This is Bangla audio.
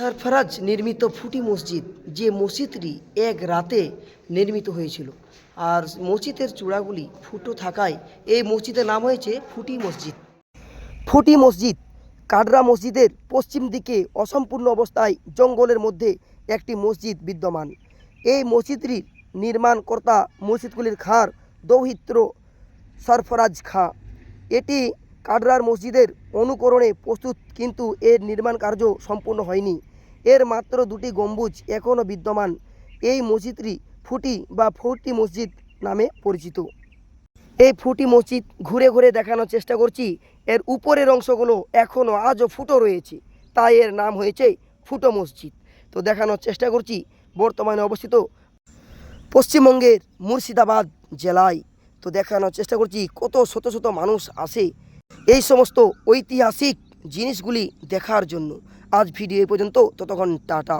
সারফারাজ নির্মিত ফুটি মসজিদ, যে মসজিদটি এক রাতে নির্মিত হয়েছিল। আর মসজিদের চূড়াগুলি ফুটো থাকায় এই মসজিদের নাম হয়েছে ফুটি মসজিদ। ফুটি মসজিদ, কাডরা মসজিদের পশ্চিম দিকে অসম্পূর্ণ অবস্থায় জঙ্গলের মধ্যে একটি মসজিদ বিদ্যমান। এই মসজিদটির নির্মাণকর্তা মসজিদগুলির খার দৌহিত্র সরফরাজ খাঁ। এটি কাডরার মসজিদের অনুকরণে প্রস্তুত, কিন্তু এর নির্মাণ কার্য সম্পূর্ণ হয়নি। এর মাত্র দুটি গম্বুজ এখনও বিদ্যমান। এই মসজিদটি ফুটি বা ফুটি মসজিদ নামে পরিচিত। এই ফুটি মসজিদ ঘুরে ঘুরে দেখানোর চেষ্টা করছি। এর উপরের অংশগুলো এখনও আজও ফুটো রয়েছে। তাই এর নাম হয়েছে ফুটো মসজিদ। তো দেখানোর চেষ্টা করছি। বর্তমানে অবস্থিত পশ্চিমবঙ্গের মুর্শিদাবাদ জেলায়। তো দেখানোর চেষ্টা করছি কত শত শত মানুষ আসে। এই সমস্ত ঐতিহাসিক জিনিসগুলি দেখার জন্য। আজ ভিডিও পর্যন্ত। ততক্ষণ টাটা।